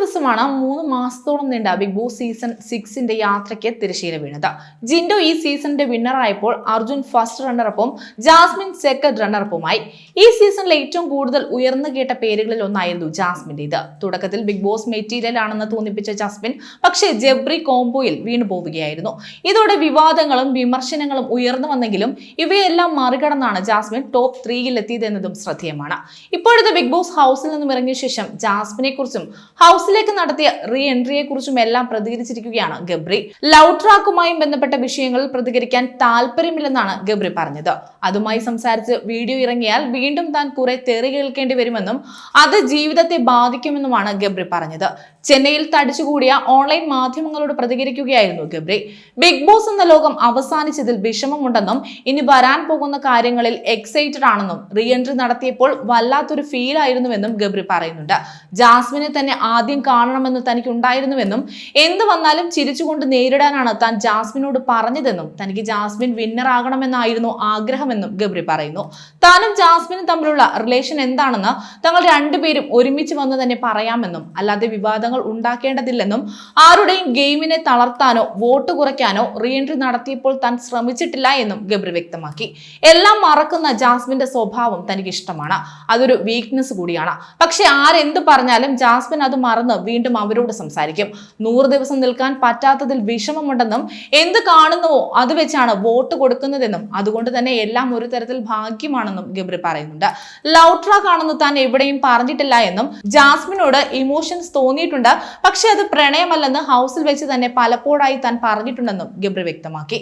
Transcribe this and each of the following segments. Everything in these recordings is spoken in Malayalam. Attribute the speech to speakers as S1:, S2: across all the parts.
S1: the ദിവസമാണ് മൂന്ന് മാസത്തോളം നീണ്ട ബിഗ് ബോസ് സീസൺ സിക്സിന്റെ യാത്രയ്ക്ക് തിരശ്ശീല വീണത്. ജിൻഡോ ഈ സീസണിന്റെ വിന്നറായപ്പോൾ അർജുൻ ഫസ്റ്റ് റണ്ണറപ്പും ജാസ്മിൻ സെക്കൻഡ് റണ്ണറപ്പുമായി ഈ സീസണിലെ ഏറ്റവും കൂടുതൽ ഉയർന്നു കേട്ട പേരുകളിൽ ഒന്നായിരുന്നു ജാസ്മിന്റേത് തുടക്കത്തിൽ ബിഗ് ബോസ് മെറ്റീരിയൽ ആണെന്ന് തോന്നിപ്പിച്ച ജാസ്മിൻ പക്ഷേ ജബ്രി കോംബോയിൽ വീണു പോവുകയായിരുന്നു. ഇതോടെ വിവാദങ്ങളും വിമർശനങ്ങളും ഉയർന്നു വന്നെങ്കിലും ഇവയെല്ലാം മറികടന്നാണ് ജാസ്മിൻ ടോപ്പ് ത്രീയിൽ എത്തിയതെന്നതും ശ്രദ്ധേയമാണ്. ഇപ്പോഴത്തെ ബിഗ് ബോസ് ഹൗസിൽ നിന്നും ഇറങ്ങിയ ശേഷം ജാസ്മിനെ കുറിച്ചും ഹൗസിലേക്ക് നടത്തിയ റീ എൻട്രിയെ കുറിച്ചും എല്ലാം പ്രതികരിച്ചിരിക്കുകയാണ് ഗബ്രി. ലവ് ട്രാക്കുമായും ബന്ധപ്പെട്ട വിഷയങ്ങളിൽ പ്രതികരിക്കാൻ താല്പര്യമില്ലെന്നാണ് ഗബ്രി പറഞ്ഞത്. അതുമായി സംസാരിച്ച് വീഡിയോ ഇറങ്ങിയാൽ വീണ്ടും താൻ കുറെ തെറി കേൾക്കേണ്ടി വരുമെന്നും അത് ജീവിതത്തെ ബാധിക്കുമെന്നുമാണ് ഗബ്രി പറഞ്ഞത്. ചെന്നൈയിൽ തടിച്ചുകൂടിയ ഓൺലൈൻ മാധ്യമങ്ങളോട് പ്രതികരിക്കുകയായിരുന്നു ഗബ്രി. ബിഗ് ബോസ് എന്ന ലോകം അവസാനിച്ചതിൽ വിഷമമുണ്ടെന്നും ഇനി വരാൻ പോകുന്ന കാര്യങ്ങളിൽ എക്സൈറ്റഡ് ആണെന്നും റീ എൻട്രി നടത്തിയപ്പോൾ വല്ലാത്തൊരു ഫീൽ ആയിരുന്നുവെന്നും ഗബ്രി പറയുന്നുണ്ട്. ജാസ്മിനെ തന്നെ ആദ്യം കാണണമെന്ന് തനിക്ക് ഉണ്ടായിരുന്നുവെന്നും എന്ത് വന്നാലും ചിരിച്ചുകൊണ്ട് നേരിടാനാണ് താൻ ജാസ്മിനോട് പറഞ്ഞതെന്നും തനിക്ക് ജാസ്മിൻ വിന്നർ ആകണമെന്നായിരുന്നു ആഗ്രഹമെന്നും ഗബ്രി പറയുന്നു. താനും ജാസ്മിനും തമ്മിലുള്ള റിലേഷൻ എന്താണെന്ന് തങ്ങൾ രണ്ടുപേരും ഒരുമിച്ച് വന്ന് തന്നെ പറയാമെന്നും അല്ലാതെ വിവാദങ്ങൾ ഉണ്ടാക്കേണ്ടതില്ലെന്നും ആരുടെയും ഗെയിമിനെ തളർത്താനോ വോട്ട് കുറയ്ക്കാനോ റീഎൻട്രി നടത്തിയപ്പോൾ താൻ ശ്രമിച്ചിട്ടില്ല എന്നും ഗബ്രി വ്യക്തമാക്കി. എല്ലാം മറക്കുന്ന ജാസ്മിന്റെ സ്വഭാവം തനിക്ക് ഇഷ്ടമാണ് അതൊരു വീക്ക്നെസ് കൂടിയാണ്. പക്ഷെ ആരെന്ത് പറഞ്ഞാലും ജാസ്മിൻ അത് മറന്ന് വീണ്ടും അവരോട് സംസാരിക്കും. നൂറ് ദിവസം നിൽക്കാൻ പറ്റാത്തതിൽ വിഷമമുണ്ടെന്നും എന്ത് കാണുന്നുവോ അത് വെച്ചാണ് വോട്ട് കൊടുക്കുന്നതെന്നും അതുകൊണ്ട് തന്നെ എല്ലാം ഒരു തരത്തിൽ ഭാഗ്യമാണെന്നും ഗബ്രി പറയുന്നുണ്ട്. ലവ് ട്രാക്ക് ആണെന്ന് താൻ എവിടെയും പറഞ്ഞിട്ടില്ല എന്നും ജാസ്മിനോട് ഇമോഷൻസ് തോന്നിയിട്ടുണ്ട്. പക്ഷെ അത് പ്രണയമല്ലെന്ന് ഹൗസിൽ വെച്ച് തന്നെ പലപ്പോഴായി താൻ പറഞ്ഞിട്ടുണ്ടെന്നും ഗബ്രി വ്യക്തമാക്കി.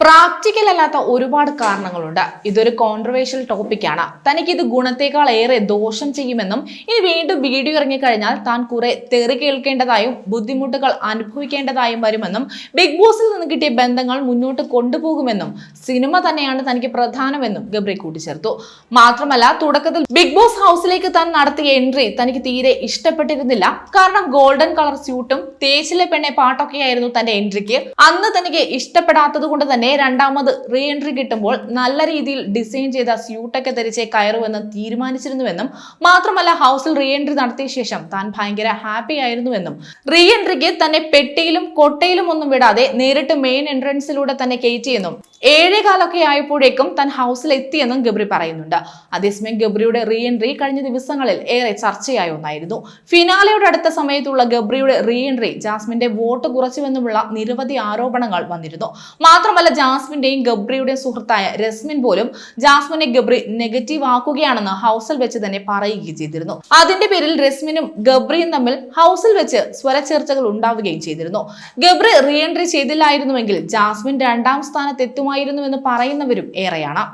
S1: പ്രാക്ടിക്കൽ അല്ലാത്ത ഒരുപാട് കാരണങ്ങളുണ്ട്. ഇതൊരു കോൺട്രവേഴ്ഷ്യൽ ടോപ്പിക്കാണ് തനിക്ക് ഇത് ഗുണത്തേക്കാൾ ഏറെ ദോഷം ചെയ്യുമെന്നും ഇനി വീണ്ടും വീഡിയോ ഇറങ്ങിക്കഴിഞ്ഞാൽ താൻ കുറെ തെറി കേൾക്കേണ്ടതായും ബുദ്ധിമുട്ടുകൾ അനുഭവിക്കേണ്ടതായും വരുമെന്നും ബിഗ് ബോസിൽ നിന്ന് കിട്ടിയ ബന്ധങ്ങൾ മുന്നോട്ട് കൊണ്ടുപോകുമെന്നും സിനിമ തന്നെയാണ് തനിക്ക് പ്രധാനമെന്നും ഗബ്രി കൂട്ടിച്ചേർത്തു. മാത്രമല്ല തുടക്കത്തിൽ ബിഗ് ബോസ് ഹൗസിലേക്ക് താൻ നടത്തിയ എൻട്രി തനിക്ക് തീരെ ഇഷ്ടപ്പെട്ടിരുന്നില്ല. കാരണം ഗോൾഡൻ കളർ സ്യൂട്ടും തേച്ചിലെ പെണ്ണെ പാട്ടൊക്കെയായിരുന്നു തന്റെ എൻട്രിക്ക് അന്ന് തനിക്ക് ഇഷ്ടപ്പെടാത്തത് കൊണ്ട് തന്നെ രണ്ടാമത് റീ എൻട്രി കിട്ടുമ്പോൾ നല്ല രീതിയിൽ ഡിസൈൻ ചെയ്ത സ്യൂട്ടൊക്കെ ധരിച്ച് കയറുമെന്ന് തീരുമാനിച്ചിരുന്നുവെന്നും മാത്രമല്ല ഹൗസിൽ റീ എൻട്രി നടത്തിയ ശേഷം താൻ ഭയങ്കര ഹാപ്പി ആയിരുന്നുവെന്നും. റീ എൻട്രിക്ക് തന്നെ പെട്ടിയിലും കൊട്ടയിലും ഒന്നും വിടാതെ നേരിട്ട് മെയിൻ എൻട്രൻസിലൂടെ തന്നെ കയറ്റിയെന്നും ഏഴേകാലൊക്കെ ആയപ്പോഴേക്കും താൻ ഹൗസിൽ എത്തിയെന്നും ഗബ്രി പറയുന്നുണ്ട്. അതേസമയം ഗബ്രിയുടെ റീ എൻട്രി കഴിഞ്ഞ ദിവസങ്ങളിൽ ഏറെ ചർച്ചയായ ഒന്നായിരുന്നു. ഫിനാലയുടെ അടുത്ത സമയത്തുള്ള ഗബ്രിയുടെ റീ എൻട്രി ജാസ്മിന്റെ വോട്ട് കുറച്ചുവെന്നുമുള്ള നിരവധി ആരോപണങ്ങൾ വന്നിരുന്നു. മാത്രമല്ല ജാസ്മിന്റെയും ഗബ്രിയുടെയും സുഹൃത്തായ രസ്മിൻ പോലും ജാസ്മിനെ ഗബ്രി നെഗറ്റീവ് ആക്കുകയാണെന്ന് ഹൗസിൽ വെച്ച് തന്നെ പറയുകയും ചെയ്തിരുന്നു. അതിന്റെ പേരിൽ രസ്മിനും ഗബ്രിയും തമ്മിൽ ഹൗസിൽ വെച്ച് സ്വരചേർച്ചകൾ ഉണ്ടാവുകയും ചെയ്തിരുന്നു. ഗബ്രി റീ എൻട്രി ചെയ്തില്ലായിരുന്നുവെങ്കിൽ ജാസ്മിൻ രണ്ടാം സ്ഥാനത്ത് എത്തുമായിരുന്നുവെന്ന് പറയുന്നവരും ഏറെയാണ്.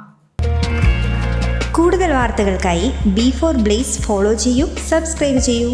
S2: കൂടുതൽ വാർത്തകൾക്കായി ബി ഫോർ ബ്ലേസ് ഫോളോ ചെയ്യൂ സബ്സ്ക്രൈബ് ചെയ്യൂ.